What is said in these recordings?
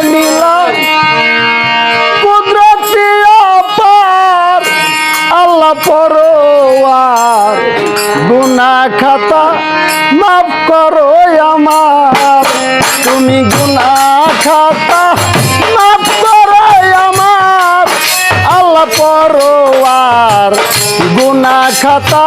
তোমার নীলা। কুদরতি অপার, আল্লাহ পরোয়ার। গুনা খাতা মাফ করো আমার। তুমি গুনা খাতা মাফ করো আমার। আল্লাহ পরোয়ার। গুনা খাতা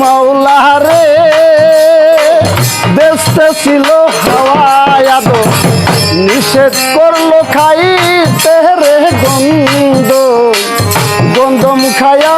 মাওলা রে বেসতে ছিল হাওয়ায়াদ নিষেধ করল খাইতে রে গন্ধ। গন্ধম খায়া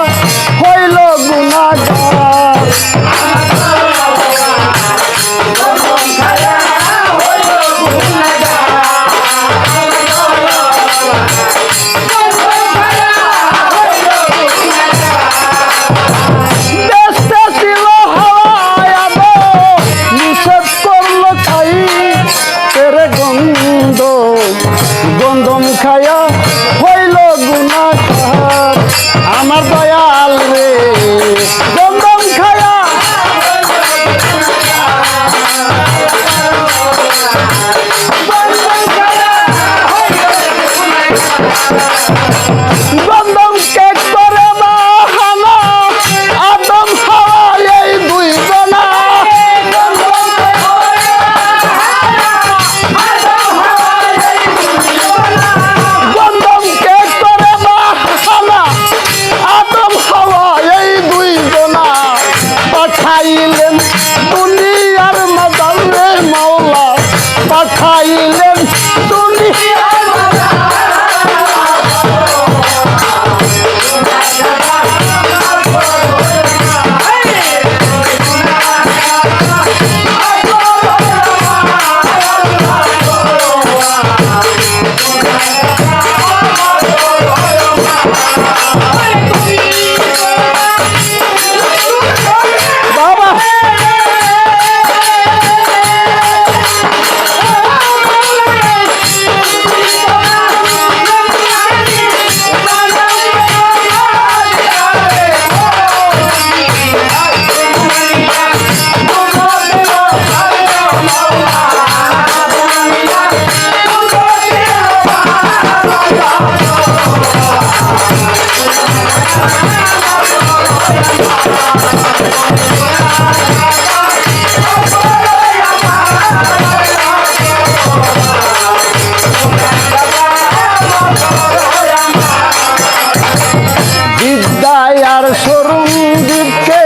আর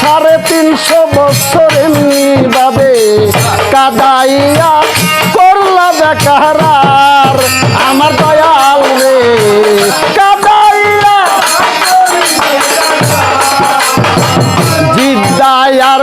সাড়ে তিনশো বছর এমনি ভাবে কাদাইয়া করলা বেকার আমার দয়াল রে। কাদাইয়া বিদ্যায় আর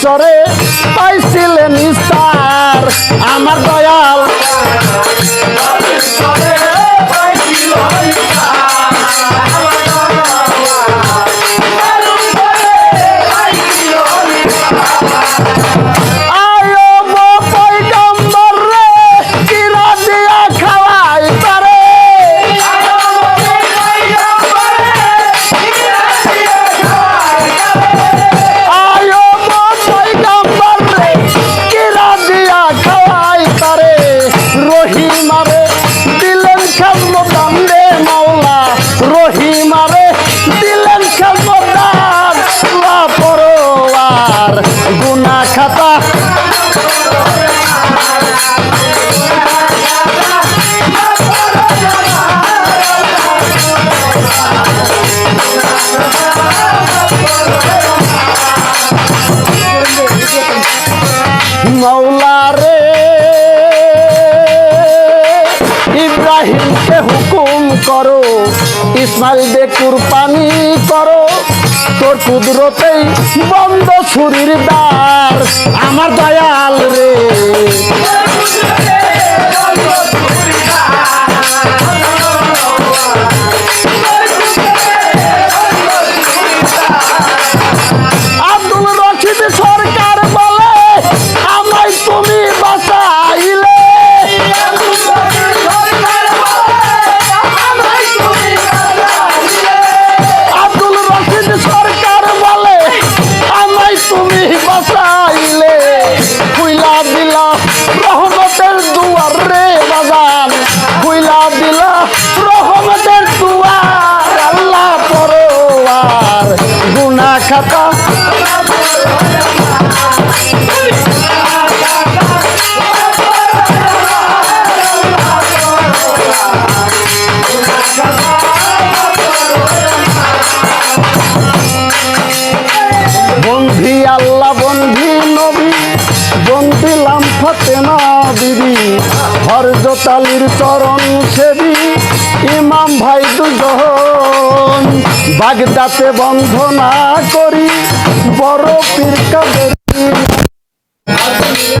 চরে পাইছিলেন ইস্তার আমার দয়াল ইব্রাহিমকে হুকুম করো, ইসমাইল দে কুরবানি করো। তোর কুদরতেই বন্ধ ছুরির দ্বার, আমার দয়াল রে। বন্দিলাম না দিদি হরজত আলীর চরণ সেবি, ইমাম ভাই দুজন। বাগদাতে বন্ধ না করি, বড় পীর কাদের